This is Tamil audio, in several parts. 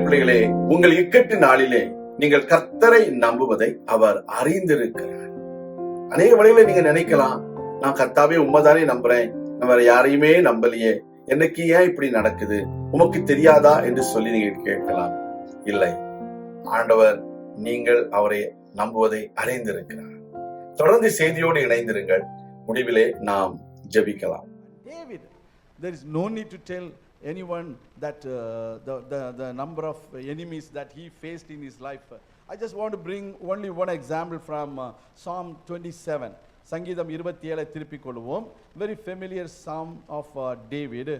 பிள்ளைகளே உங்கள் இக்கட்டு நாளிலே நீங்கள் கர்த்தரை நம்புவதை அவர் அறிந்திருக்கிறார். அநேக வழிகளை நீங்க நினைக்கலாம் நான் கர்த்தாவே உண்மைதானே நம்புறேன் நம்ம யாரையுமே நம்பலையே எனக்கு ஏன் இப்படி நடக்குது உமக்கு தெரியாதா என்று சொல்லி நீங்க கேட்கலாம். இல்லை ஆண்டவர் நீங்கள் அவரை நம்புவதை அறிந்திருக்கிறார். தொடர்ந்து செய்தியோடு இணைந்திருங்கள் முடிவிலே நாம் ஜபிக்கலாம். David, there is no need to tell anyone that uh, the, the, the number of enemies that he faced in his life. I just want to bring only one example from uh, Psalm 27. சங்கீதம் இருபத்தி ஏழை திருப்பிக் கொள்வோம். Very familiar psalm of David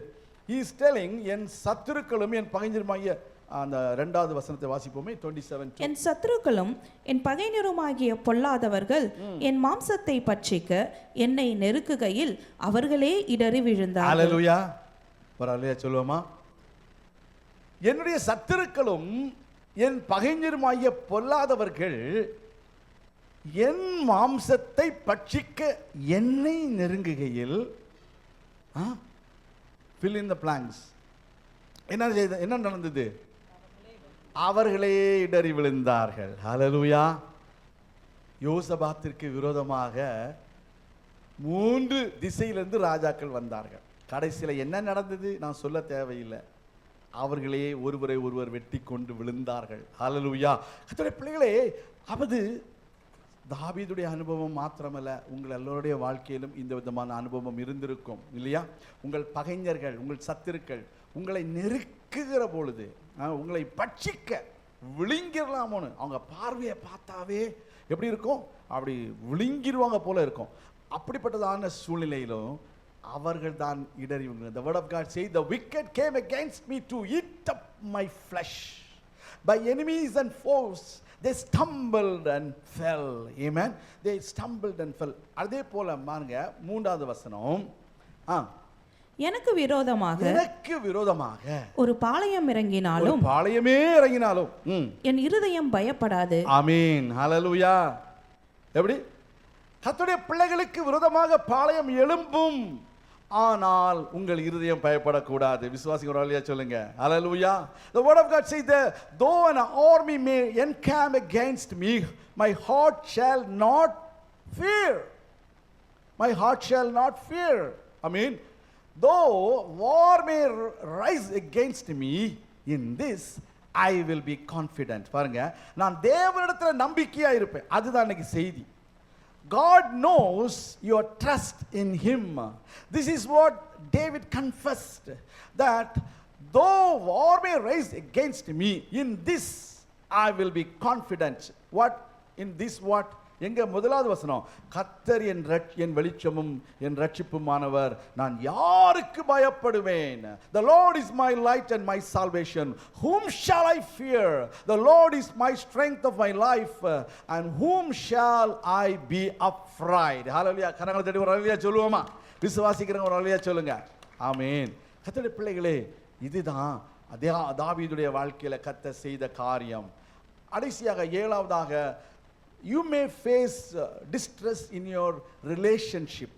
he is telling என் சத்துருக்களும் என் பகைஞருமாகிய அந்த ரெண்டாவது வசனத்தை வாசிப்போமே டுவெண்ட்டி செவன் என் சத்துருக்களும் என் பகைஞருமாகிய பொல்லாதவர்கள் என் மாம்சத்தை பட்சிக்க என்னை நெருக்குகையில் அவர்களே இடறி விழுந்தார்கள். ஹalleluya பரவாயில்லையா சொல்லுவோமா? என்னுடைய சத்துருக்களும் என் பகைஞருமாகிய பொல்லாதவர்கள் என் மாம்சத்தை பட்சிக்க என்னை நெருங்குகையில் ஃபில் இன் த பிளாங்ஸ் என்ன செய்த என்ன நடந்தது? அவர்களே இடறி விழுந்தார்கள். ஹலலூயா யோசபாத்திற்கு விரோதமாக மூன்று திசையிலிருந்து ராஜாக்கள் வந்தார்கள். கடைசியில் என்ன நடந்தது? நான் சொல்ல தேவையில்லை. அவர்களே ஒருவரை ஒருவர் வெட்டி கொண்டு விழுந்தார்கள். ஹalleluya கத்துடைய பிள்ளைகளே அவது தாபீதுடைய அனுபவம் மாத்திரமல்ல உங்கள் எல்லோருடைய வாழ்க்கையிலும் இந்த விதமான அனுபவம் இருந்திருக்கும் இல்லையா? உங்கள் பகைஞர்கள் உங்கள் சத்துருக்கள் உங்களை நெருக்குகிற பொழுது உங்களை பட்சிக்க விழுங்கிடலாமோன்னு அவங்க பார்வையை பார்த்தாவே எப்படி இருக்கும்? அப்படி விழுங்கிடுவாங்க போல இருக்கும். அப்படிப்பட்டதான சூழ்நிலையிலும் அவர்கள் தான் இடறி the word of god says the wicked came against me to eat up my flesh. By enemies and foes they stumbled and fell. Amen. They stumbled and fell. அதே போல பாருங்க மூன்றாவது வசனம். ஆ. எனக்கு விரோதமாக எனக்கு விரோதமாக ஒரு பாளையம் இறங்கினாலும் பாளையமே இறங்கினாலும் ம். என் இருதயம் பயப்படாது. ஆமீன். ஹalleluya. எப்படி? கர்த்தருடைய பிள்ளைகளுக்கு விரோதமாக பாளையம் எழும்பும். ஆனால் உங்கள் இருதயம் பயப்படக்கூடாது விசுவாசிங்க ஒரு வழியா சொல்லுங்க hallelujah the word of god says that though an army may encamp against me my heart shall not fear my heart shall not fear i mean though war may rise against me in this i will be confident பாருங்க நான் தேவனிடத்தில் நம்பிக்கையா இருப்பேன் அதுதான் இன்னைக்கு செய்தி God knows your trust in Him. This is what David confessed that though war may rise against me, in this I will be confident. What? In this what? எங்க முதலாவது வசனம்? கத்தர் என் ரட் என் வெளிச்சமும் என் ரட்சிப்புமானவர். நான் யாருக்கு பயப்படுவேன்? The Lord is my light and my salvation whom shall I fear the Lord is my strength of my life and whom shall I be afraid hallelujah கரங்களை தேடி ஒரு ஹalleluya சொல்லுவோமா? விசுவாசிக்கிறவங்க ஒரு ஹalleluya சொல்லுங்க. ஆமீன் கத்தடி பிள்ளைகளே இதுதான் அதே தாவீதுடைய வாழ்க்கையில் கத்த செய்த காரியம். கடைசியாக ஏழாவதாக you may face uh, distress in your relationship.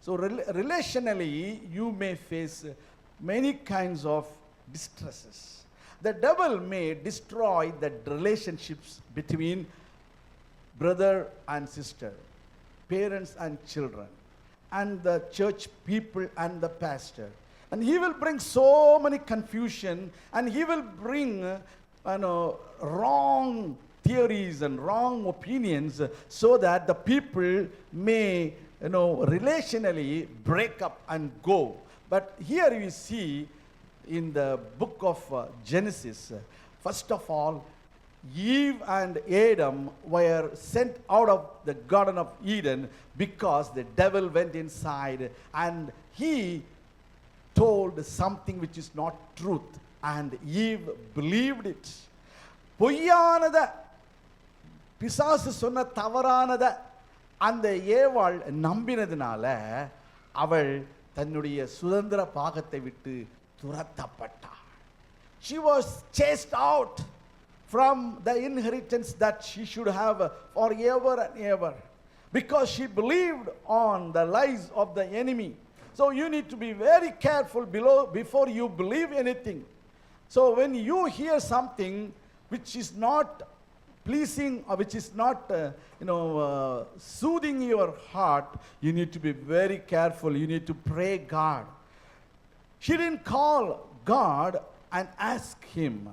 So, rel- relationally, you may face uh, many kinds of distresses. The devil may destroy the relationships between brother and sister, parents and children, and the church people and the pastor. And he will bring so many confusion and he will bring uh, you know, wrong theories and wrong opinions uh, so that the people may you know relationally break up and go but here we see in the book of uh, genesis uh, first of all Eve and Adam were sent out of the Garden of Eden because the devil went inside and he told something which is not truth and Eve believed it. பொய்யானத பிசாசு சொன்ன தவறானதை அந்த ஏவாள் நம்பினதுனால அவள் தன்னுடைய சுதந்திர பாகத்தை விட்டு துரத்தப்பட்டாள் she was chased out ever and ever because she believed on the lies of the enemy so you need to be very careful below before you believe anything so when you hear something which is not pleasing which is not, uh, you know, uh, soothing your heart, you need to be very careful. You need to pray God. She didn't call God and ask Him.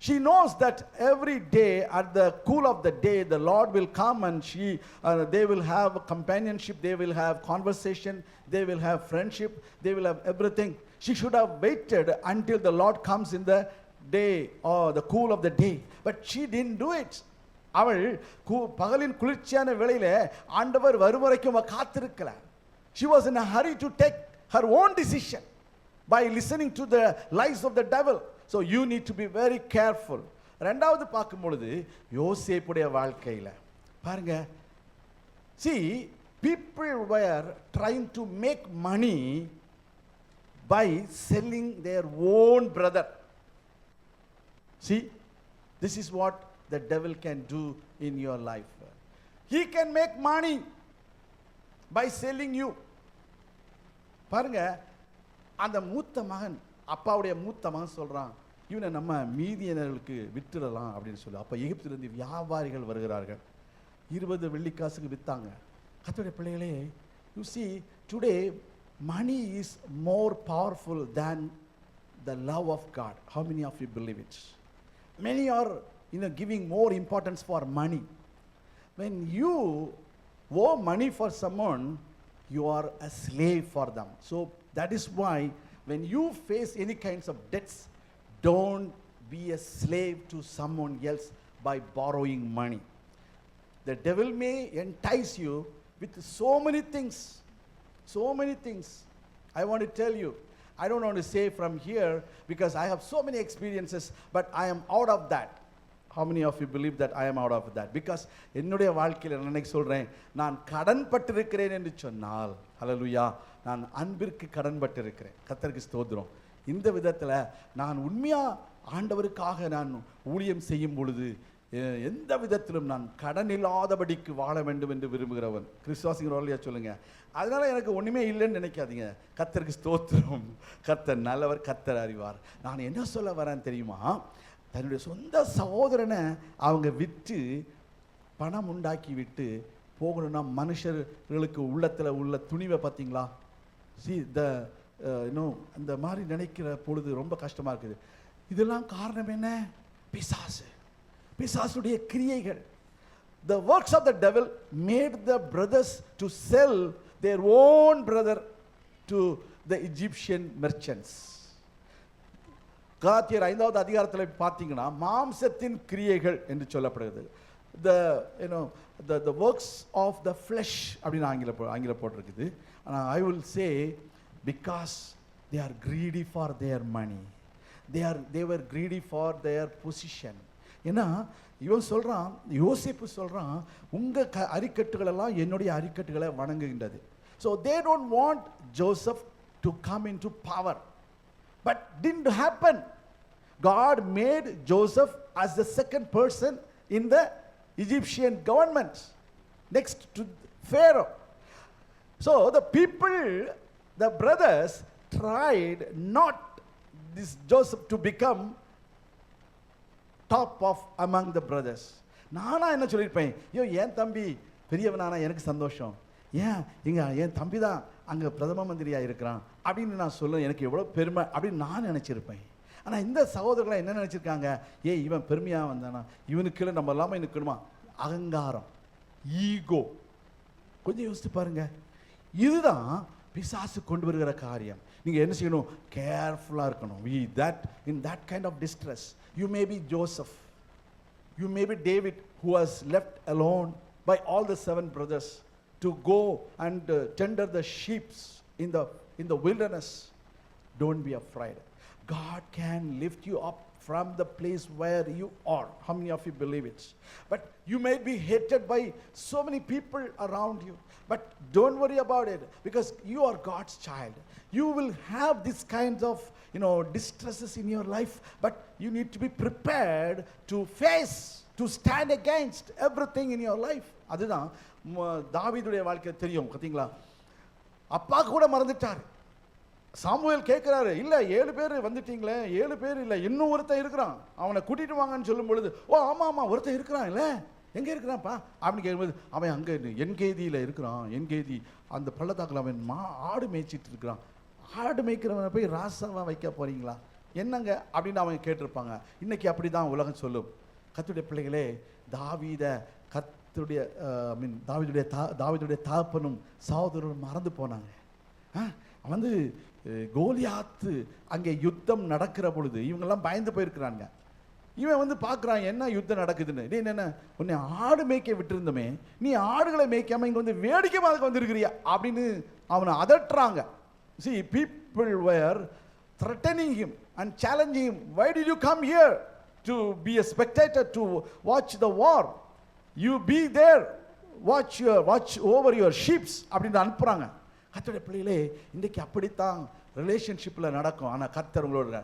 She knows that every day at the cool of the day, the Lord will come and she, uh, they will have companionship, they will have conversation, they will have friendship, they will have everything. She should have waited until the Lord comes in the day or the cool of the day but she didn't do it அவள் பகலின் குளிர்ச்சியான வேளையில் ஆண்டவர் வரும் வரைக்கும் அவள் காத்திருக்கல she was in hurry to take her own decision by listening to the life of the devil so you need to be very careful ரெண்டாவது பார்க்கும் பொழுது யோசேப்புடைய வாழ்க்கையில் பாருங்க see people were trying to make money by selling their own brother See, this is what the devil can do in your life. He can make money by selling you. பாருங்க அந்த மூத்த மகன் அப்பாவுடைய மூத்த மகன் சொல்றான் இவனை நம்ம மீதியினர்களுக்கு விட்டுடலாம் அப்படின்னு சொல்லி. அப்போ எகிப்திலிருந்து வியாபாரிகள் வருகிறார்கள். இருபது வெள்ளிக்காசுக்கு வித்தாங்க. கத்தோடைய பிள்ளைகளே you see today money is more powerful than the love of God how many of you believe it's Many are you know, giving more importance for money. When you owe money for someone, you are a slave for them. So that is why when you face any kinds of debts, don't be a slave to someone else by borrowing money. The devil may entice you with so many things. So many things. I want to tell you. I don't want to say from here because I have so many experiences, but I am out of that. How many of you believe that I am out of that because என்னுடைய வாழ்க்கையில் நான் நினைக்க சொல்கிறேன் நான் கடன்பட்டிருக்கிறேன் என்று சொன்னால் ஹலலுயா நான் அன்பிற்கு கடன்பட்டிருக்கிறேன் கத்தருக்கு ஸ்தோத்திரம் இந்த விதத்தில் நான் உண்மையாக ஆண்டவருக்காக நான் ஊழியம் செய்யும் பொழுது எந்த விதத்திலும் நான் கடன் இல்லாதபடிக்கு வாழ வேண்டும் என்று விரும்புகிறவன். கிறிஸ்துவாசிங்கிற இல்லையா சொல்லுங்க. அதனால் எனக்கு ஒன்றுமே இல்லைன்னு நினைக்காதீங்க. கத்தருக்கு ஸ்தோத்திரம். கத்தர் நல்லவர் கத்தர் அறிவார். நான் என்ன சொல்ல வரேன் தெரியுமா? தன்னுடைய சொந்த சகோதரனை அவங்க விற்று பணம் உண்டாக்கி விட்டு போகணும்னா மனுஷர்களுக்கு உள்ளத்தில் உள்ள துணிவை பார்த்தீங்களா? சி த இன்னும் அந்த மாதிரி நினைக்கிற பொழுது ரொம்ப கஷ்டமாக இருக்குது. இதெல்லாம் காரணம் என்ன? பிசாசு. பிசாசுடைய கிரியைகள். The works of the devil made the brothers to sell their own brother to the Egyptian merchants காத்தியர் ஐந்தாவது அதிகாரத்தில் பார்த்தீங்கன்னா மாம்சத்தின் கிரியைகள் என்று சொல்லப்படுகிறது. The you know the the works of the flesh அப்படின்னு ஆங்கில போ- ஆங்கில போட்டிருக்குது. ஆனால் I will say because they are greedy for their money they are they're greedy for their position ஏன்னா இவன் சொல்கிறான் யோசிப்பு சொல்கிறான் உங்கள் க அறிக்கட்டுகளெல்லாம் என்னுடைய அரிக்கட்டுகளை வணங்குகின்றது so they don't want Joseph to come in to power but didn't happen God made Joseph as the second person in the Egyptian government next to Pharaoh so the people the brothers tried not this Joseph to become top of among the brothers நானா என்ன சொல்லியிருப்பேன்? ஐயோ என் தம்பி? பெரியவனானா எனக்கு சந்தோஷம். ஏன்? இங்கே என் தம்பி தான் அங்கே பிரதம மந்திரியாக இருக்கிறான். அப்படின்னு நான் சொல்ல எனக்கு எவ்வளோ பெருமை அப்படின்னு நான் நினச்சிருப்பேன். ஆனால் இந்த சகோதரர்களை என்ன நினச்சிருக்காங்க? ஏய் இவன் பெருமையாக வந்தானா? இவனுக்குள்ள நம்ம இல்லாமல் நிற்கணுமா அகங்காரம். ஈகோ கொஞ்சம் யோசித்து பாருங்கள் இதுதான் பிசாசு கொண்டு வருகிற காரியம். நீங்க என்ன செய்யணும் கேர்ஃபுல்லா இருக்கணும் we that in that kind of distress you may be Joseph you may be David who was left alone by all the seven brothers to go and uh, tender the sheep in the in the wilderness. Don't be afraid. God can lift you up from the place where you are. How many of you believe it? But you may be hated by so many people around you. But don't worry about it because you are God's child. You will have these kinds of you know distresses in your life, but you need to be prepared to face, to stand against everything in your life. அதுதான் ம- தாவீதுடைய வாழ்க்கை தெரியும் பார்த்தீங்களா அப்பா கூட மறந்துட்டார் சாமுவேல் கேட்குறாரு இல்லை ஏழு பேர் வந்துட்டீங்களே ஏழு பேர் இல்லை இன்னும் ஒருத்தன் இருக்கிறான். அவனை கூட்டிகிட்டு வாங்கன்னு சொல்லும் பொழுது ஓ ஆமாம் ஆமாம் ஒருத்தன் இருக்கிறான் இல்லை? எங்கே இருக்கிறான்ப்பா? அப்படின்னு கேட்கும்போது அவன் அங்கே என்கேதியில் இருக்கிறான் என்கேதி அந்த பள்ளத்தாக்கில் அவன் மா ஆடு மேய்ச்சிட்டு இருக்கிறான். ஆடு மேய்க்கிறவனை போய் ராசாவாக வைக்க போகிறீங்களா என்னங்க? அப்படின்னு அவங்க கேட்டிருப்பாங்க. இன்னைக்கு அப்படி தான் உலகம் சொல்லும். கத்துடைய பிள்ளைகளே தாவீத கத்துடைய ஐ மீன் தாவீதுடைய தா தாவிதுடைய தாப்பனும் சகோதரரும் மறந்து போனாங்க. ஆ, வந்து கோலியாத்து அங்கே யுத்தம் நடக்கிற பொழுது இவங்கெல்லாம் பயந்து போயிருக்கிறாங்க இவன் வந்து பார்க்குறான் என்ன யுத்தம் நடக்குதுன்னு? நீ என்ன உன்னை ஆடு மேய்க்க விட்டுருந்தமே நீ ஆடுகளை மேய்க்காமல் இங்கே வந்து வேடிக்கை பார்க்க வந்திருக்கிறியா? அப்படின்னு அவனை அதட்டுறாங்க. See people were threatening him and challenging him why did you come here to be a spectator to watch the war you be there watch your watch over your sheeps அப்படின்னு அனுப்புகிறாங்க கர்த்தருடைய பிள்ளைகளே இன்றைக்கி அப்படித்தான் ரிலேஷன்ஷிப்பில் நடக்கும். ஆனால் கர்த்தர் உங்களோட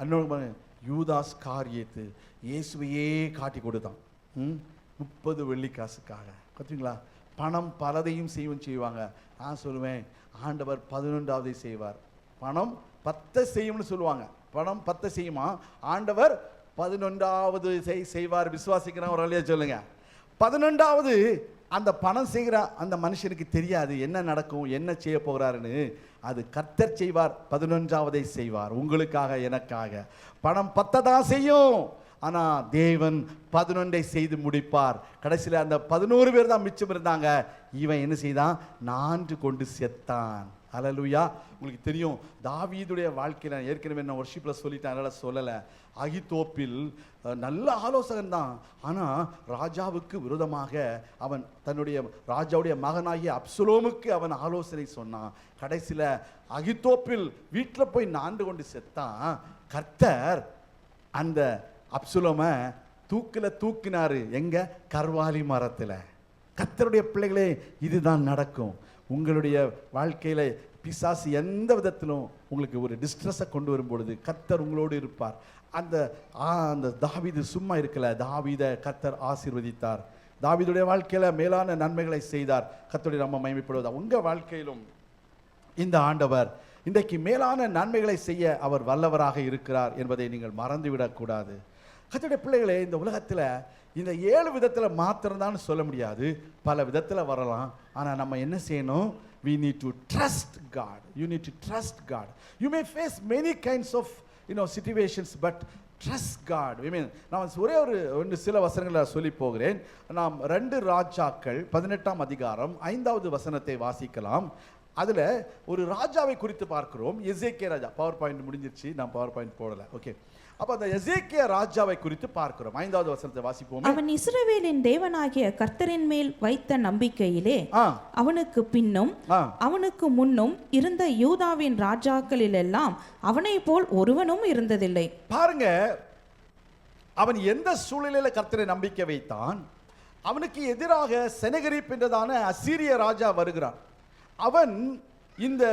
அன்னோட யூதாஸ் காரியத்து இயேசுவையே காட்டி கொடுத்தான். ம்? முப்பது வெள்ளிக்காசுக்காக. பார்த்தீங்களா பணம் பலதையும் செய்வும் செய்வாங்க. நான் சொல்லுவேன் ஆண்டவர் பதினொன்றாவதை செய்வார். பணம் பத்தை செய்யும்னு சொல்லுவாங்க. பணம் பத்தை செய்யுமா? ஆண்டவர் பதினொன்றாவது செய் செய்வார். விசுவாசிக்கிறேன் ஒரு வழியா சொல்லுங்க. பதினொன்றாவது அந்த பணம் செய்கிற அந்த மனுஷனுக்கு தெரியாது என்ன நடக்கும் என்ன செய்ய போகிறாருன்னு. அது கத்தர் செய்வார் பதினொன்றாவதை செய்வார் உங்களுக்காக எனக்காக. பணம் பத்ததான் செய்யும். ஆனால் தேவன் பதினொன்றை செய்து முடிப்பார். கடைசியில் அந்த பதினோரு பேர் தான் மிச்சம் இருந்தாங்க. இவன் என்ன செய்தான்? நான்கு கொண்டு செத்தான். அலலுயா உங்களுக்கு தெரியும் தாவீதுடைய வாழ்க்கையில் நான் ஏற்கனவே நான் ஒர்ஷிப்பில் சொல்லிட்டேன். அதனால் சொல்லலை. அகித்தோப்பில் நல்ல ஆலோசகன் தான். ஆனால் ராஜாவுக்கு விரோதமாக அவன் தன்னுடைய ராஜாவுடைய மகனாகிய அப்சுலோமுக்கு அவன் ஆலோசனை சொன்னான். கடைசியில் அகித்தோப்பில் வீட்டில் போய் நாண்டு கொண்டு செத்தான். கர்த்தர் அந்த அப்சுலோம தூக்கில் தூக்கினாரு. எங்க? கர்வாலி மரத்தில். கத்தருடைய பிள்ளைகளே இதுதான் நடக்கும். உங்களுடைய வாழ்க்கையில் பிசாசு எந்த விதத்திலும் உங்களுக்கு ஒரு டிஸ்ட்ரெஸ்ஸை கொண்டு வரும்பொழுது கத்தர் உங்களோடு இருப்பார். அந்த அந்த தாவிது சும்மா இருக்கல. தாவித கத்தர் ஆசீர்வதித்தார். தாவீதுடைய வாழ்க்கையில் மேலான நன்மைகளை செய்தார். கத்தருடைய நம்ம மயமைப்படுவதா உங்கள் வாழ்க்கையிலும் இந்த ஆண்டவர் இன்றைக்கு மேலான நன்மைகளை செய்ய அவர் வல்லவராக இருக்கிறார் என்பதை நீங்கள் மறந்துவிடக்கூடாது. கர்த்தருடைய பிள்ளைகளே இந்த உலகத்தில் இந்த ஏழு விதத்தில் மாத்திரம்தான் சொல்ல முடியாது. பல விதத்தில் வரலாம். ஆனால் நம்ம என்ன செய்யணும்? We need to trust God you need to trust God you may face many kinds of you know know but trust God I mean நான் ஒரே ஒரு ரெண்டு சில வசனங்களை சொல்லி போகிறேன். நாம் ரெண்டு ராஜாக்கள் பதினெட்டாம் அதிகாரம் ஐந்தாவது வசனத்தை வாசிக்கலாம். அதில் ஒரு ராஜாவை குறித்து பார்க்கிறோம். எசேக்கிய ராஜா. பவர் பாயிண்ட் முடிஞ்சிருச்சு. நான் பவர் பாயிண்ட் போடல. ஓகே அப்ப அந்த எசேக்கிய ராஜாவை குறித்து பார்க்கிறோம். ஐந்தாவது வசனத்தை வாசிப்போமே. அவன் இஸ்ரவேலின் தேவனாகிய கர்த்தரின் மேல் வைத்த நம்பிக்கையிலே அவனுக்கு பின்னும் அவனுக்கு முன்னும் இருந்த யூதாவின் ராஜாக்களிலெல்லாம் அவனைப் போல் ஒருவனும் இருந்ததில்லை. பாருங்க அவன் எந்த சூழ்நிலையில கர்த்தரை நம்பிக்கை வைத்தான்? அவனுக்கு எதிராக செனகரிப் என்றதான அசீரிய ராஜா வருகிறான். அவன் இந்த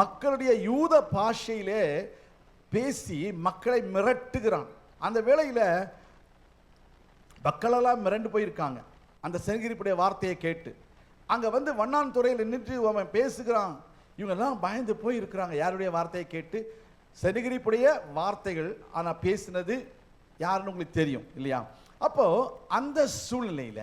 மக்களுடைய யூத பாஷையிலே பேசி மக்களை மிரட்டுகிறான். அந்த வேளையில் மக்களெல்லாம் மிரண்டு போயிருக்காங்க. அந்த செனகிரிப்புடைய வார்த்தையை கேட்டு. அங்கே வந்து வண்ணான் துறையில் நின்று அவன் பேசுகிறான். இவங்கெல்லாம் பயந்து போய் இருக்கிறாங்க யாருடைய வார்த்தையை கேட்டு? செனகிரிப்புடைய வார்த்தைகள். ஆனால் பேசினது யாருன்னு உங்களுக்கு தெரியும் இல்லையா? அப்போ அந்த சூழ்நிலையில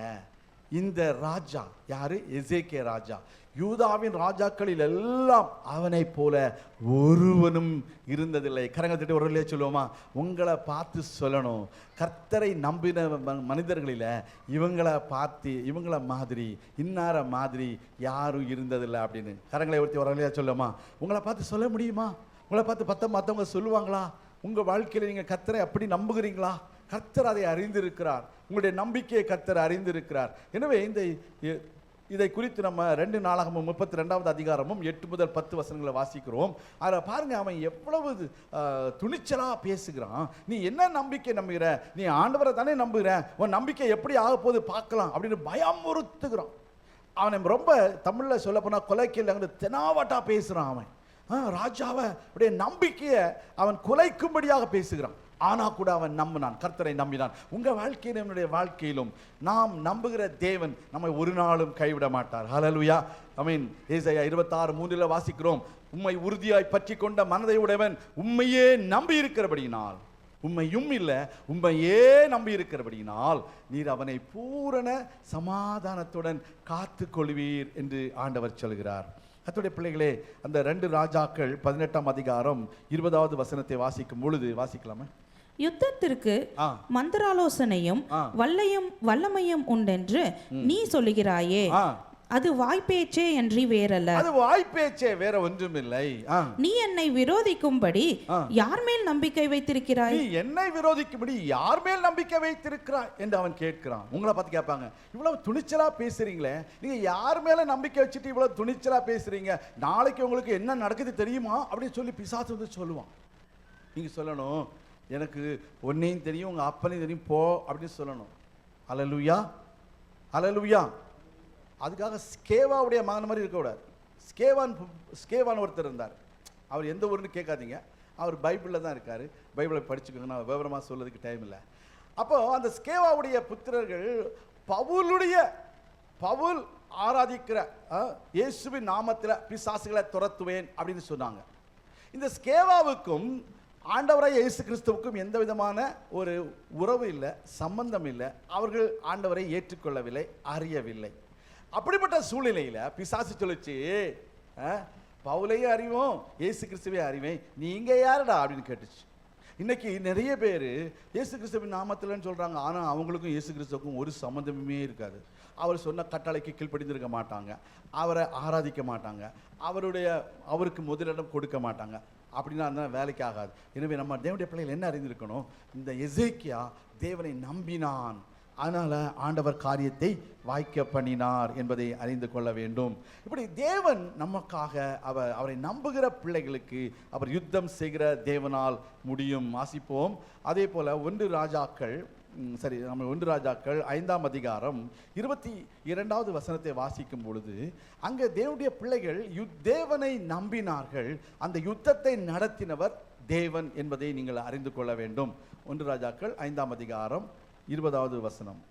இந்த ராஜா யாரு? எசேகே ராஜா. யூதாவின் ராஜாக்களில் எல்லாம் அவனைப் போல ஒருவனும் இருந்ததில்லை. கரங்கள் தட்டி ஒரு இல்லையா சொல்லுவோமா? உங்களை பார்த்து சொல்லணும். கர்த்தரை நம்பின ம- இவங்களை பார்த்து இவங்கள மாதிரி இன்னார மாதிரி யாரும் இருந்ததில்லை அப்படின்னு. கரங்களை ஒருத்தி ஒரு இல்லையா சொல்லுவோமா? உங்களை பார்த்து சொல்ல முடியுமா? உங்களை பார்த்து பத்த மற்றவங்க சொல்லுவாங்களா? உங்கள் வாழ்க்கையில் நீங்கள் கர்த்தரை அப்படி நம்புகிறீங்களா? கர்த்தர் அதை அறிந்திருக்கிறார். உங்களுடைய நம்பிக்கையை கர்த்தர் அறிந்திருக்கிறார். எனவே இந்த இதை குறித்து நம்ம ரெண்டு நாளாகமும் முப்பத்தி ரெண்டாவது அதிகாரமும் எட்டு முதல் பத்து வசனங்களை வாசிக்கிறோம். அதில் பாருங்க அவன் எவ்வளவு துணிச்சலாக பேசுகிறான். நீ என்ன நம்பிக்கை நம்புகிற? நீ ஆண்டவரை தானே நம்புகிற? உன் நம்பிக்கை எப்படி ஆக போகுது பார்க்கலாம் அப்படின்னு பயமுறுத்துகிறான் அவனை ரொம்ப தமிழில் சொல்ல போனால் கொலைக்கு தெனாவட்டாக பேசுகிறான் அவன். ஆ, ராஜாவை அப்படியே நம்பிக்கையை அவன் குலைக்கும்படியாக பேசுகிறான். ஆனால் கூட அவன் நம்பினான் கர்த்தரை நம்பினான். உங்கள் வாழ்க்கையிலும் என்னுடைய வாழ்க்கையிலும் நாம் நம்புகிற தேவன் நம்மை ஒரு நாளும் கைவிட மாட்டார். ஹலலுயா ஐ மீன் ஏசையா இருபத்தாறு மூன்றில் வாசிக்கிறோம். உம்மை உறுதியாய் பற்றி கொண்ட மனதை உடையவன் உண்மையே நம்பி இருக்கிறபடியினால் உண்மையும் இல்லை உண்மையே நம்பி இருக்கிறபடியினால் நீர் அவனை பூரண சமாதானத்துடன் காத்து கொள்வீர் என்று ஆண்டவர் சொல்கிறார். அத்துடைய பிள்ளைகளே அந்த ரெண்டு ராஜாக்கள் பதினெட்டாம் அதிகாரம் இருபதாவது வசனத்தை வாசிக்கும் பொழுது வாசிக்கலாமா? யுத்தத்திற்கு மந்திராலோசனையும். வல்லையும் வல்லமையும் உண்டென்று நீ சொல்லுகிறாயே. அது வாய்ப்பேச்சே என்று வேறல்ல. அது வாய்ப்பேச்சே வேற ஒன்றுமில்லை. ஆ. நீ என்னை விரோதிக்கும்படி. யார் மேல் நம்பிக்கை வைத்திருக்கிறாய்? நீ என்னை விரோதிக்கும்படி யார் மேல் நம்பிக்கை வைத்திருக்கிறாய்? என்று அவன் கேட்கிறான். உங்களை பார்த்து கேட்பாங்க. இவ்வளவு துணிச்சலா பேசுறீங்களே. நீங்க யார் மேல நம்பிக்கை வச்சுட்டு இவ்வளவு துணிச்சலா பேசுறீங்க? நாளைக்கு உங்களுக்கு என்ன நடக்குது தெரியுமா? அப்படின்னு சொல்லி பிசாசு வந்து சொல்லுவான். நீங்க சொல்லணும். எனக்கு உன்னையும் தெரியும் உங்கள் அப்பனையும் தெரியும் போ அப்படின்னு சொல்லணும். அலலுயா அலலுயா அதுக்காக ஸ்கேவாவுடைய மகன் மாதிரி இருக்கக்கூடாது ஸ்கேவான் ஸ்கேவான் ஒருத்தர் இருந்தார். அவர் எந்த ஊருன்னு கேட்காதீங்க. அவர் பைபிளில் தான் இருக்கார். பைபிளை படிச்சுக்கோங்க நான் விவரமாக சொல்றதுக்கு டைம் இல்லை. அப்போ அந்த ஸ்கேவாவுடைய புத்திரர்கள் பவுலுடைய பவுல் ஆராதிக்கிற ஆ, இயேசுவின் நாமத்தில் பிசாசுகளை துரத்துவேன் அப்படின்னு சொன்னாங்க. இந்த ஸ்கேவாவுக்கும் ஆண்டவராக இயேசு கிறிஸ்துவுக்கும் எந்த விதமான ஒரு உறவு இல்லை சம்பந்தம் இல்லை. அவர்கள் ஆண்டவரை ஏற்றுக்கொள்ளவில்லை அறியவில்லை. அப்படிப்பட்ட சூழ்நிலையில் பிசாசு சொல்லுச்சு "ஆ, பவுலையும் அறிவோம் இயேசு கிறிஸ்துவே அறிவேன். நீங்கள் யாருடா? அப்படின்னு கேட்டுச்சு. இன்னைக்கு நிறைய பேர் இயேசு கிறிஸ்துவின் நாமத்தில்னு சொல்கிறாங்க ஆனால் அவங்களுக்கும் இயேசு கிறிஸ்துவுக்கும் ஒரு சம்மந்தமே இருக்காது. அவர் சொன்ன கட்டளைக்கு கீழ்ப்படிந்திருக்க மாட்டாங்க. அவரை ஆராதிக்க மாட்டாங்க. அவருடைய அவருக்கு முதலிடம் கொடுக்க மாட்டாங்க. அப்படின்னா அந்த வேலைக்கு ஆகாது. எனவே நம்ம தேவனுடைய பிள்ளைகள் என்ன அறிந்திருக்கணும்? இந்த எசேக்கியா தேவனை நம்பினான். அதனால் ஆண்டவர் காரியத்தை வாய்க்க பண்ணினார் என்பதை அறிந்து கொள்ள வேண்டும். இப்படி தேவன் நமக்காக அவர் அவரை நம்புகிற பிள்ளைகளுக்கு அவர் யுத்தம் செய்கிற தேவனால் முடியும். வாசிப்போம். அதே போல் ஒன்று ராஜாக்கள் சரி நம்ம ஒன்று ராஜாக்கள் ஐந்தாம் அதிகாரம் இருபத்தி இரண்டாவது வசனத்தை வாசிக்கும் பொழுது அங்கே தேவனுடைய பிள்ளைகள் யுத் தேவனை நம்பினார்கள். அந்த யுத்தத்தை நடத்தினவர் தேவன் என்பதை நீங்கள் அறிந்து கொள்ள வேண்டும். ஒன்று ராஜாக்கள் ஐந்தாம் அதிகாரம் இருபதாவது வசனம்.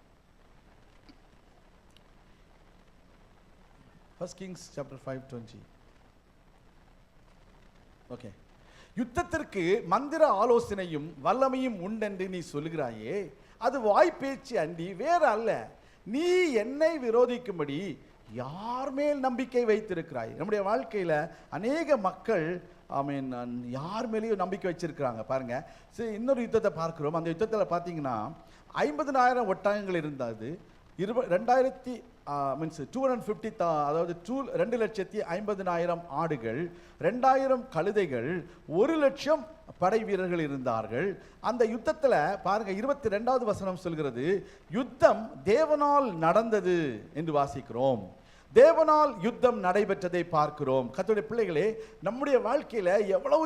First Kings chapter five twenty okay யுத்தத்திற்கு மந்திர ஆலோசனையும் வல்லமையும் உண்டென்று நீ சொல்லுகிறாயே அது வாய்ப்பேச்சு அண்டி வேற அல்ல. நீ என்னை விரோதிக்கும்படி யார் மேல் நம்பிக்கை வைத்திருக்கிறாய்? நம்முடைய வாழ்க்கையில் அநேக மக்கள் ஐ மீன் யார் மேலேயும் நம்பிக்கை வச்சிருக்கிறாங்க பாருங்க. சரி இன்னொரு யுத்தத்தை பார்க்கிறோம். அந்த யுத்தத்தில் பார்த்தீங்கன்னா ஐம்பதுனாயிரம் ஒட்டகங்கள் இருந்தது. இருப ரெண்டாயிரத்தி மீன்ஸ் டூ ஹண்ட்ரட் ஃபிஃப்டி அதாவது டூ ரெண்டு லட்சத்தி ஐம்பதினாயிரம் ஆடுகள் ரெண்டாயிரம் கழுதைகள் ஒரு லட்சம் படை வீரர்கள் இருந்தார்கள். அந்த யுத்தத்தில் பாருங்கள் இருபத்தி ரெண்டாவது வசனம் சொல்கிறது யுத்தம் தேவனால் நடந்தது என்று வாசிக்கிறோம். தேவனால் யுத்தம் நடைபெற்றதை பார்க்கிறோம். கத்துடைய பிள்ளைகளே நம்முடைய வாழ்க்கையில் எவ்வளவு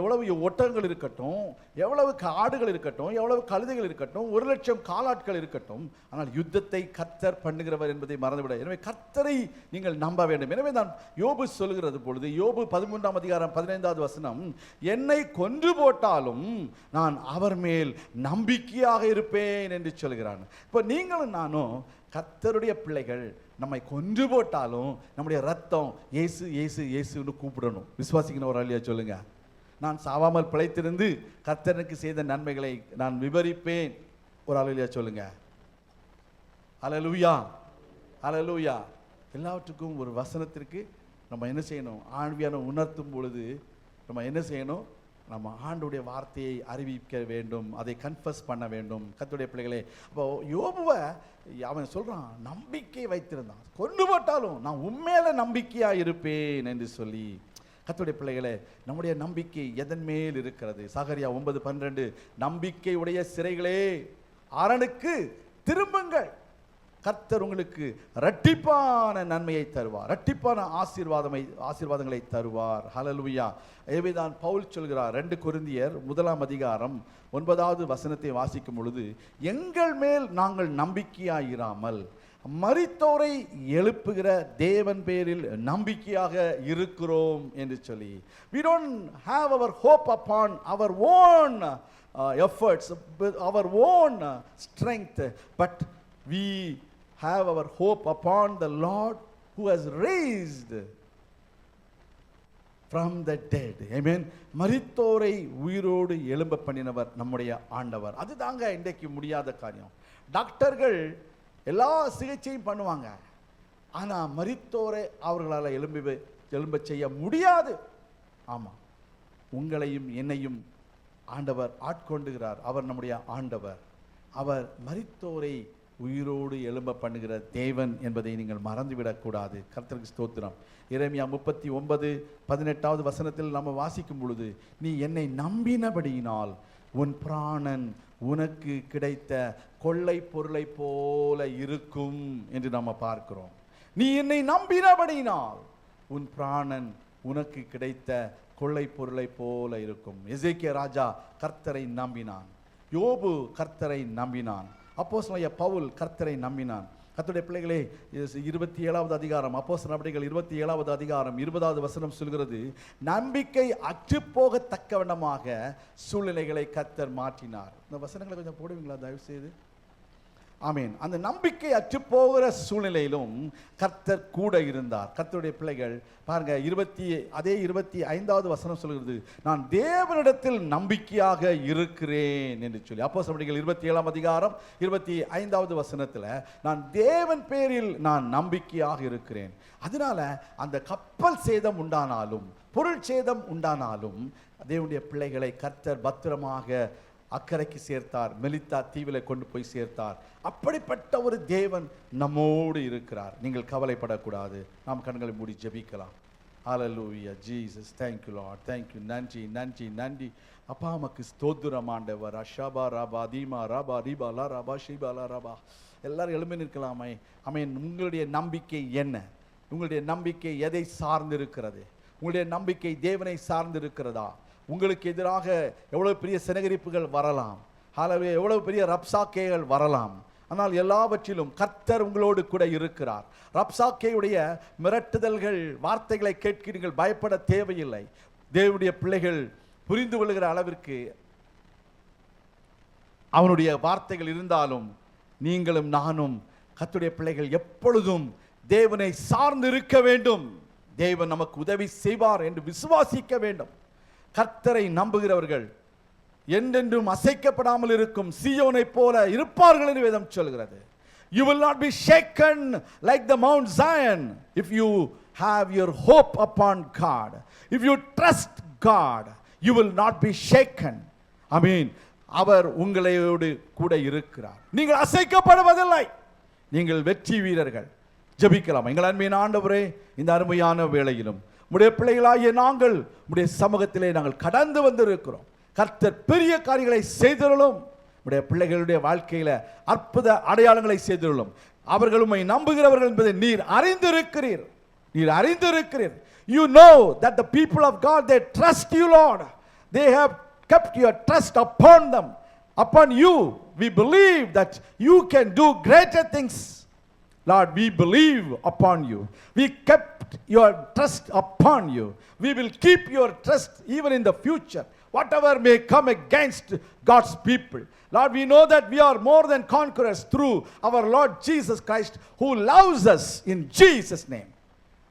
எவ்வளவு ஒட்டகங்கள் இருக்கட்டும் எவ்வளவு ஆடுகள் இருக்கட்டும் எவ்வளவு கழுதைகள் இருக்கட்டும் ஒரு லட்சம் காலாட்கள் இருக்கட்டும் ஆனால் யுத்தத்தை கத்தர் பண்ணுகிறவர் என்பதை மறந்துவிட எனவே கத்தரை நீங்கள் நம்ப வேண்டும். எனவே நான் யோபு சொல்லுகிறது பொழுது யோபு பதிமூன்றாம் அதிகாரம் பதினைந்தாவது வசனம் என்னை கொன்று போட்டாலும் நான் அவர் மேல் நம்பிக்கையாக இருப்பேன் என்று சொல்கிறான். இப்போ நீங்களும் நானும் கத்தருடைய பிள்ளைகள் நம்மை கொன்று போட்டாலும் நம்முடைய ரத்தம் இயேசு இயேசு இயேசுன்னு கூப்பிடணும். விசுவாசிக்கணும் ஒரு ஆளியா சொல்லுங்க. நான் சாவாமல் பிழைத்திருந்து கர்த்தனுக்கு செய்த நன்மைகளை நான் விவரிப்பேன் ஒரு ஆளியா சொல்லுங்க. அலலூயா அலலூயா எல்லாவற்றுக்கும் ஒரு வசனத்திற்கு நம்ம என்ன செய்யணும்? ஆண்வியான உணர்த்தும் பொழுது நம்ம என்ன செய்யணும்? நம்ம ஆண்டுடைய வார்த்தையை அறிவிக்க வேண்டும் அதை கன்ஃபஸ் பண்ண வேண்டும். கத்துடைய பிள்ளைகளே அப்போ யோபுவை அவன் சொல்கிறான் நம்பிக்கை வைத்திருந்தான். கொண்டு போட்டாலும் நான் உண்மையில நம்பிக்கையாக இருப்பேன் என்று சொல்லி. கத்துடைய பிள்ளைகளே நம்முடைய நம்பிக்கை எதன் மேல் இருக்கிறது? சாகரியா ஒன்பது பன்னிரெண்டு நம்பிக்கையுடைய சிறைகளே அரணுக்கு திரும்புங்கள். கர்த்தர் உங்களுக்கு இரட்டிப்பான நன்மையை தருவார். இரட்டிப்பான ஆசீர்வாதமை ஆசீர்வாதங்களை தருவார். ஹலலுயா ஏவேதான் பவுல் சொல்கிறார் ரெண்டு குருந்தியர் முதலாம் அதிகாரம் ஒன்பதாவது வசனத்தை வாசிக்கும் பொழுது எங்கள் மேல் நாங்கள் நம்பிக்கையாயிராமல் மறித்தோரை எழுப்புகிற தேவன் பேரில் நம்பிக்கையாக இருக்கிறோம் என்று சொல்லி. We don't have our hope upon our own efforts our own strength but we have our hope upon the Lord who has raised the dead I mean மரித்தோரை உயிரோடு எழும்ப பண்ணினவர் நம்முடைய ஆண்டவர். அதுதாங்க இன்றைக்கு முடியாத காரியம். டாக்டர்கள் எல்லா சிகிச்சையும் பண்ணுவாங்க. ஆனால் மரித்தோரை அவர்களால் எழும்பி எழும்ப செய்ய முடியாது. ஆமாம் உங்களையும் என்னையும் ஆண்டவர் ஆட்கொண்டுகிறார். அவர் நம்முடைய ஆண்டவர். அவர் மரித்தோரை உயிரோடு எழும்ப பண்ணுகிற தேவன் என்பதை நீங்கள் மறந்துவிடக்கூடாது. கர்த்தருக்கு ஸ்தோத்திரம். இறைமையா முப்பத்தி ஒன்பது பதினெட்டாவது வசனத்தில் நம்ம வாசிக்கும் பொழுது நீ என்னை நம்பினபடியினால் உன் பிராணன் உனக்கு கிடைத்த கொள்ளை பொருளை போல இருக்கும் என்று நம்ம பார்க்கிறோம். நீ என்னை நம்பினபடியினால் உன் பிராணன் உனக்கு கிடைத்த கொள்ளை பொருளை போல இருக்கும் எசேக்கிய ராஜா கர்த்தரை நம்பினான். யோபு கர்த்தரை நம்பினான். அப்போஸ் பவுல் கர்த்தரை நம்பினான். கத்துடைய பிள்ளைகளே இருபத்தி ஏழாவது அதிகாரம். அப்போஸ் நடவடிக்கைகள் இருபத்தி ஏழாவது அதிகாரம் இருபதாவது வசனம் சொல்கிறது நம்பிக்கை அற்றுப்போகத்தக்க வண்ணமாக சூழ்நிலைகளை கர்த்தர் மாற்றினார். இந்த வசனங்களை கொஞ்சம் போடுவீங்களா? தயவு செய்து ஆமீன். அந்த நம்பிக்கை அற்றுப்போகிற சூழ்நிலையிலும் கர்த்தர் கூட இருந்தார். கர்த்தருடைய பிள்ளைகள் பாருங்க இருபத்தி அதே இருபத்தி ஐந்தாவது வசனம் சொல்கிறது நான் தேவனிடத்தில் நம்பிக்கையாக இருக்கிறேன் என்று சொல்லி. அப்போ சொல்றீங்க இருபத்தி ஏழாம் அதிகாரம் இருபத்தி ஐந்தாவது வசனத்தில் நான் தேவன் பேரில் நான் நம்பிக்கையாக இருக்கிறேன். அதனால அந்த கப்பல் சேதம் உண்டானாலும் பொருள் சேதம் உண்டானாலும் தேவனுடைய பிள்ளைகளை கர்த்தர் பத்திரமாக அக்கறைக்கு சேர்த்தார் மெலித்தா தீவில் கொண்டு போய் சேர்த்தார். அப்படிப்பட்ட ஒரு தேவன் நம்மோடு இருக்கிறார். நீங்கள் கவலைப்படக்கூடாது. நாம் கண்களை மூடி ஜெபிக்கலாம். Hallelujah Jesus thank you you thank you நன்றி நன்றி நன்றி. அப்பா அம்மாக்கு ஸ்தோத்திரம் ஆண்டவர். அஷாபா ராபா தீமா ராபா ரீபா லா ராபா ஷீபா லா ராபா. எல்லாரும் எழும்பி நிற்கலாமே. அமேன் உங்களுடைய நம்பிக்கை என்ன? உங்களுடைய நம்பிக்கை எதை சார்ந்திருக்கிறது? உங்களுடைய நம்பிக்கை தேவனை சார்ந்திருக்கிறதா? உங்களுக்கு எதிராக எவ்வளவு பெரிய சினகரிப்புகள் வரலாம். ஹalleluya எவ்வளவு பெரிய ரப்சாக்கேகள் வரலாம். ஆனால் எல்லாவற்றிலும் கர்த்தர் உங்களோடு கூட இருக்கிறார். ரப்சாக்கேயுடைய மிரட்டுதல்கள் வார்த்தைகளை கேட்கிறீர்கள் பயப்பட தேவையில்லை. தேவனுடைய பிள்ளைகள் புரிந்து கொள்கிற அளவிற்கு அவனுடைய வார்த்தைகள் இருந்தாலும் நீங்களும் நானும் கத்துடைய பிள்ளைகள் எப்பொழுதும் தேவனை சார்ந்து இருக்க வேண்டும். தேவன் நமக்கு உதவி செய்வார் என்று விசுவாசிக்க வேண்டும். கர்த்தரை நம்புகிறவர்கள் என்றென்றும் அசைக்கப்படாமல் இருக்கும் சியோனை போல இருப்பார்கள் என்று வேதம் சொல்கிறது. You will not be shaken like the Mount zion if you have your hope upon God if you trust God you will not be shaken I mean அவர் உங்களையோடு கூட இருக்கிறார். நீங்கள் அசைக்கப்படுவதில்லை. நீங்கள் வெற்றி வீரர்கள். ஜபிக்கலாம்? எங்கள் அன்பின் ஆண்டவரே இந்த அருமையான வேளையிலும் உடைய பிள்ளைகளாகிய நாங்கள் உடைய சமூகத்திலே நாங்கள் கடந்து வந்திருக்கிறோம் கர்த்தர் பெரிய காரியங்களை செய்தருளும் உடைய பிள்ளைகளுடைய வாழ்க்கையில் அற்புத அடையாளங்களை செய்தருளும் அவர்கள் உண்மை நம்புகிறவர்கள் என்பதை நீர் அறிந்திருக்கிறீர் நீர் அறிந்திருக்கிறீர் you know that the people of God they trust you Lord they have kept your trust upon them upon you we believe that you can do greater things Lord we believe upon you we kept your trust upon you. We will keep your trust even in the future. Whatever may come against God's people. Lord, we know that we are more than conquerors through our Lord Jesus Christ who loves us in Jesus' name.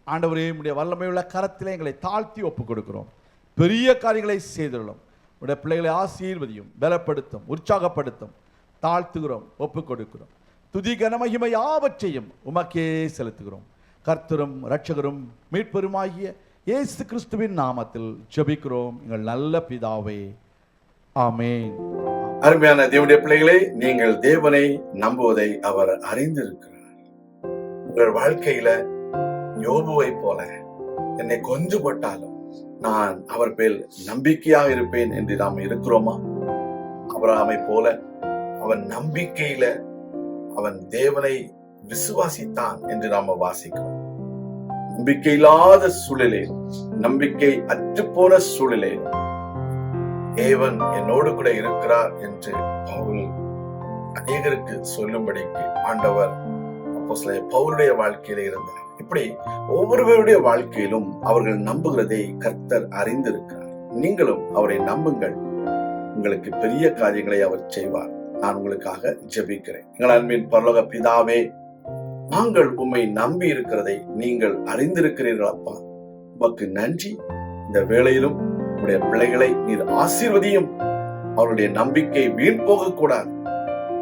ஆண்டவரே உடைய வல்லமையுள்ள கரத்திலே எங்களை தாழ்த்தி ஒப்புக் கொடுக்கிறோம் பெரிய காரியங்களை செய்துள்ளோம் உடைய பிள்ளைகளை ஆசீர்வதியும் பலப்படுத்தும் உற்சாகப்படுத்தும் தாழ்த்துகிறோம் ஒப்புக் கொடுக்கிறோம் துதி கனமகிமை யாவற்றையும் உமக்கே செலுத்துகிறோம் கர்த்தரும் ரட்சகரும் மீட்பெருமாகிய இயேசு கிறிஸ்துவின் நாமத்தில் ஜபிக்கிறோம். எங்கள் நல்ல பிதாவே ஆமேன். அருமையான தேவனுடைய பிள்ளைகளை நீங்கள் தேவனை நம்புவதை அவர் அறிந்திருக்கிறார். உங்கள் வாழ்க்கையில யோபுவை போல என்னை கொஞ்சு போட்டாலும் நான் அவர் பேர் நம்பிக்கையாக இருப்பேன் என்று நாம் இருக்கிறோமா? அபிரகாமை போல அவன் நம்பிக்கையில அவன் தேவனை விசுவாசித்தான் என்று நாம வாசிக்கிறோம். நம்பிக்கை இல்லாத சூழலில் நம்பிக்கை அற்றுப்போன சூழலே தேவன் என்னோடு கூட இருக்கிறார் என்று பவுல் அநேகருக்கு சொல்லும்படிக்கு ஆண்டவர் அப்போஸ்தலர் பவுலுடைய வாழ்க்கையில இருந்தார். இப்படி ஒவ்வொருவருடைய வாழ்க்கையிலும் அவர்கள் நம்புகிறதை கர்த்தர் அறிந்திருக்கிறார். நீங்களும் அவரை நம்புங்கள். உங்களுக்கு பெரிய காரியங்களை அவர் செய்வார். நான் உங்களுக்காக ஜெபிக்கிறேன். எங்கள் அன்பின் பரலோக பிதாவே நாங்கள் உம்மை நம்பி இருக்கிறதை நீங்கள் அறிந்திருக்கிறீர்கள் அப்பா. உமக்கு நன்றி. இந்த வேளையிலும் உடைய பிள்ளைகளை நீர் ஆசீர்வதியும். அவருடைய நம்பிக்கை வீண் போகக்கூடாது.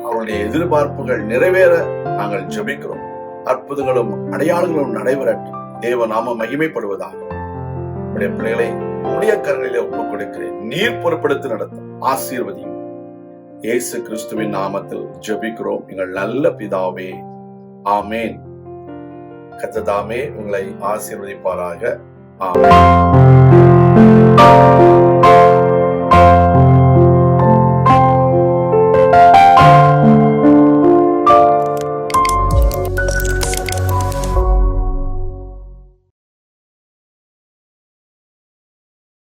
அவருடைய எதிர்பார்ப்புகள் நிறைவேற நாங்கள் ஜெபிக்கிறோம். அற்புதங்களும் அடையாளங்களும் நடைபெறட்டும். தேவ நாம மகிமைப்படுவதாக. உடைய பிள்ளைகளை உடைய கரங்களிலே ஒப்புக் கொடுக்கிறேன். நீர் பொறுப்படுத்தி நடத்தும். ஆசீர்வதியும். இயேசு கிறிஸ்துவின் நாமத்தில் ஜெபிக்கிறோம். எங்கள் நல்ல பிதாவே ஆமேன். கத்ததாமே உங்களை ஆசீர்வதிப்பாராக. ஆமேன்.